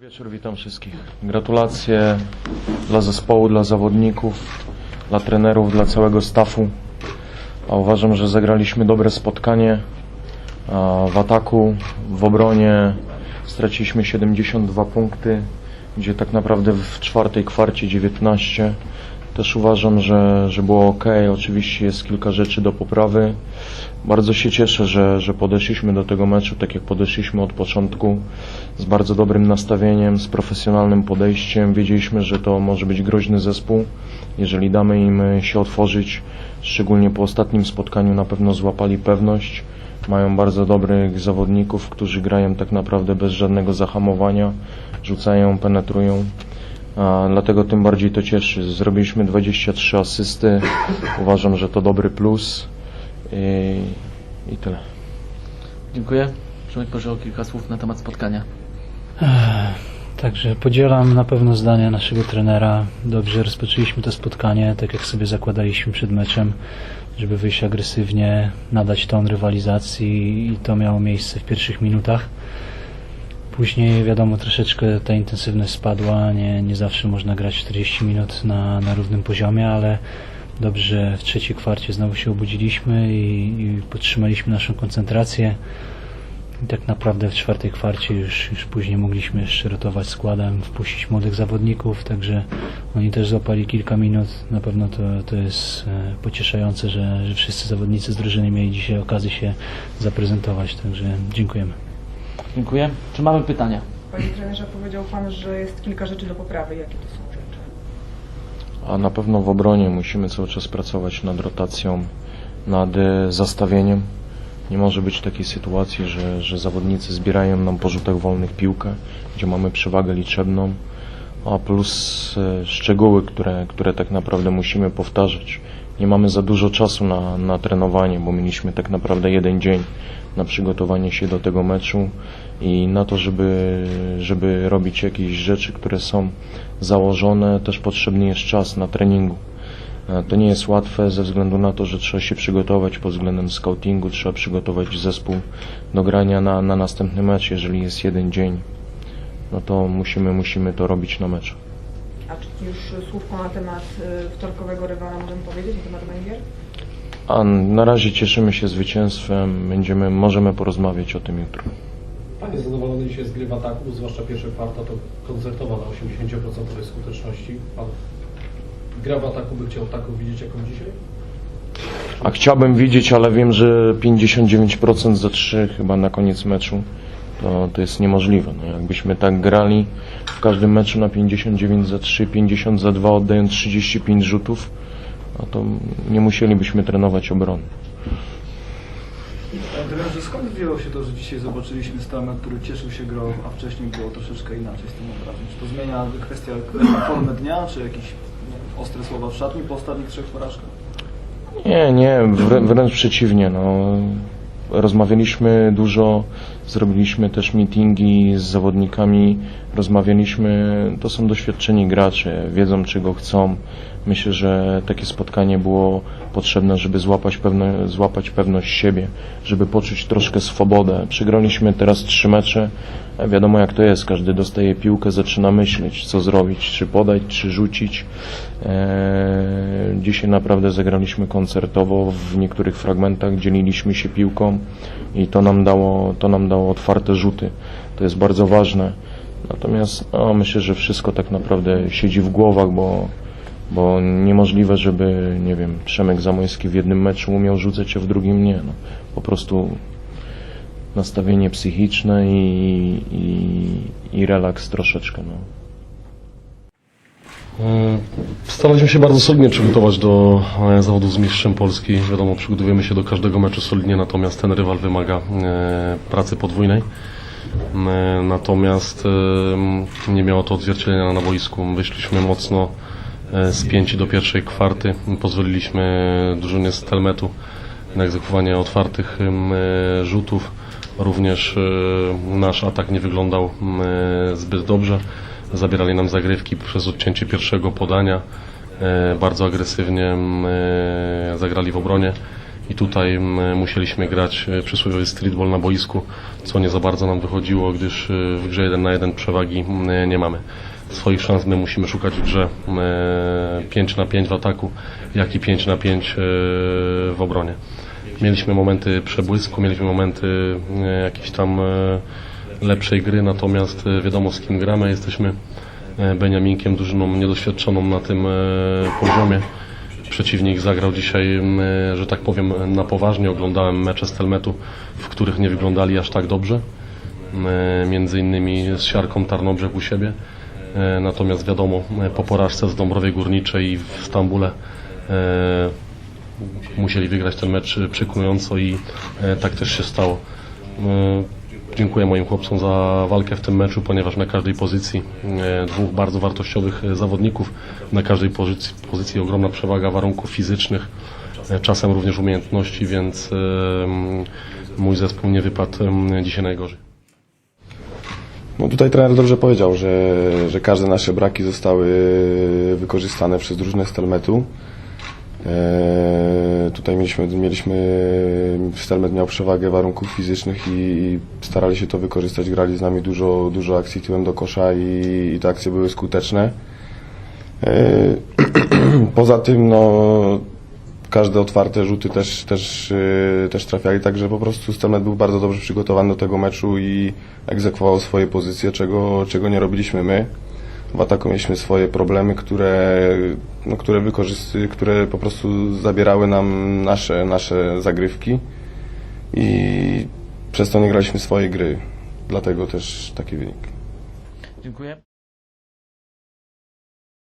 Wieczór, witam wszystkich. Gratulacje dla zespołu, dla zawodników, dla trenerów, dla całego staffu. A uważam, że zagraliśmy dobre spotkanie. W ataku, w obronie straciliśmy 72 punkty, gdzie tak naprawdę w czwartej kwarcie 19. Też uważam, że, że było ok. Oczywiście jest kilka rzeczy do poprawy. Bardzo się cieszę, że, że podeszliśmy do tego meczu tak jak podeszliśmy od początku, z bardzo dobrym nastawieniem, z profesjonalnym podejściem. Wiedzieliśmy, że to może być groźny zespół, jeżeli damy im się otworzyć. Szczególnie po ostatnim spotkaniu na pewno złapali pewność. Mają bardzo dobrych zawodników, którzy grają tak naprawdę bez żadnego zahamowania, rzucają, penetrują. A, dlatego tym bardziej to cieszy. Zrobiliśmy 23 asysty. Uważam, że to dobry plus. I, i tyle. Dziękuję. Przemek proszę o kilka słów na temat spotkania. Także podzielam na pewno zdania naszego trenera. Dobrze rozpoczęliśmy to spotkanie, tak jak sobie zakładaliśmy przed meczem, żeby wyjść agresywnie, nadać ton rywalizacji i to miało miejsce w pierwszych minutach. Później wiadomo troszeczkę ta intensywność spadła, nie, nie zawsze można grać 40 minut na, na równym poziomie, ale dobrze w trzeciej kwarcie znowu się obudziliśmy i, i podtrzymaliśmy naszą koncentrację. I tak naprawdę w czwartej kwarcie już, już później mogliśmy jeszcze rotować składem, wpuścić młodych zawodników, także oni też złapali kilka minut. Na pewno to, to jest e, pocieszające, że, że wszyscy zawodnicy z drużyny mieli dzisiaj okazję się zaprezentować, także dziękujemy. Dziękuję. Czy mamy pytania? Panie trenerze, powiedział Pan, że jest kilka rzeczy do poprawy. Jakie to są rzeczy? A na pewno w obronie musimy cały czas pracować nad rotacją, nad e, zastawieniem. Nie może być takiej sytuacji, że, że zawodnicy zbierają nam po rzutach wolnych piłkę, gdzie mamy przewagę liczebną, a plus e, szczegóły, które, które tak naprawdę musimy powtarzać. Nie mamy za dużo czasu na, na trenowanie, bo mieliśmy tak naprawdę jeden dzień na przygotowanie się do tego meczu i na to, żeby, żeby robić jakieś rzeczy, które są założone, też potrzebny jest czas na treningu. E, To nie jest łatwe ze względu na to, że trzeba się przygotować pod względem scoutingu, trzeba przygotować zespół do grania na, na następny mecz, jeżeli jest jeden dzień. No to musimy, musimy to robić na meczu. A czy już słówko na temat y, wtorkowego rywala możemy powiedzieć, na temat Węgier? A na razie cieszymy się zwycięstwem, będziemy, możemy porozmawiać o tym jutro. Pan jest zadowolony dzisiaj z gry w ataku, zwłaszcza pierwsza kwarta to koncertowa na 80% skuteczności. Pan gra w ataku by chciał taką widzieć jaką dzisiaj? A chciałbym widzieć, ale wiem, że 59% za 3 chyba na koniec meczu to, to jest niemożliwe. No, jakbyśmy tak grali w każdym meczu na 59 za 3, 50 za 2, oddając 35 rzutów, no to nie musielibyśmy trenować obrony. Trenerze, skąd wzięło się to, że dzisiaj zobaczyliśmy Stana, który cieszył się grą, a wcześniej było troszeczkę inaczej z tym obrazem? Czy to zmienia kwestia, formy dnia, czy jakieś wiem, ostre słowa w szatni po ostatnich trzech porażkach? Nie, nie, wrę- wręcz przeciwnie. No. Rozmawialiśmy dużo, zrobiliśmy też meetingi z zawodnikami, rozmawialiśmy, to są doświadczeni gracze, wiedzą czego chcą. Myślę, że takie spotkanie było potrzebne, żeby złapać, pewne, złapać pewność siebie, żeby poczuć troszkę swobodę. Przegraliśmy teraz trzy mecze, wiadomo jak to jest, każdy dostaje piłkę, zaczyna myśleć, co zrobić, czy podać, czy rzucić. Eee, dzisiaj naprawdę zagraliśmy koncertowo, w niektórych fragmentach dzieliliśmy się piłką i to nam dało, to nam dało otwarte rzuty. To jest bardzo ważne. Natomiast no, myślę, że wszystko tak naprawdę siedzi w głowach, bo, bo niemożliwe, żeby, nie wiem, Przemek Zamojski w jednym meczu umiał rzucać, a w drugim nie. No, po prostu nastawienie psychiczne i, i, i relaks troszeczkę. No. E, Staraliśmy się bardzo solidnie przygotować do e, zawodów z mistrzem Polski. Wiadomo, przygotowujemy się do każdego meczu solidnie, natomiast ten rywal wymaga e, pracy podwójnej. Natomiast nie miało to odzwierciedlenia na boisku. Wyszliśmy mocno spięci do pierwszej kwarty. Pozwoliliśmy drużynie z Telmetu na egzekwowanie otwartych rzutów. Również e, nasz atak nie wyglądał e, zbyt dobrze. Zabierali nam zagrywki przez odcięcie pierwszego podania. E, Bardzo agresywnie zagrali w obronie i tutaj musieliśmy grać przysłowiowy streetball na boisku, co nie za bardzo nam wychodziło, gdyż w grze 1 na 1 przewagi nie mamy. Swoich szans my musimy szukać w grze e, 5 na 5 w ataku, jak i 5 na 5 e, w obronie. Mieliśmy momenty przebłysku, mieliśmy momenty e, jakiejś tam e, lepszej gry, natomiast e, wiadomo z kim gramy, jesteśmy Beniaminkiem, drużyną niedoświadczoną na tym poziomie. Przeciwnik zagrał dzisiaj, że tak powiem, na poważnie. Oglądałem mecze Stelmetu, w których nie wyglądali aż tak dobrze. Między innymi z Siarką Tarnobrzeg u siebie. Natomiast wiadomo, po porażce z Dąbrowej Górniczej i w Stambule musieli wygrać ten mecz przekonująco i e, tak też się stało. E, Dziękuję moim chłopcom za walkę w tym meczu, ponieważ na każdej pozycji e, dwóch bardzo wartościowych zawodników, na każdej pozycji, pozycji ogromna przewaga warunków fizycznych, czasem również umiejętności, więc mój zespół nie wypadł dzisiaj najgorzej. No tutaj trener dobrze powiedział, że, że każde nasze braki zostały wykorzystane przez drużynę Stelmetu. E, tutaj mieliśmy, mieliśmy, Stelmet miał przewagę warunków fizycznych i, i starali się to wykorzystać. Grali z nami dużo, dużo akcji tyłem do kosza i, i te akcje były skuteczne. E, poza tym, no, każde otwarte rzuty też, też, yy, też trafiali, także po prostu Stelmet był bardzo dobrze przygotowany do tego meczu i egzekwował swoje pozycje, czego, czego nie robiliśmy my. W ataku mieliśmy swoje problemy, które, no, które, wykorzysty, które po prostu zabierały nam nasze, nasze zagrywki i przez to nie graliśmy swojej gry. Dlatego też taki wynik. Dziękuję.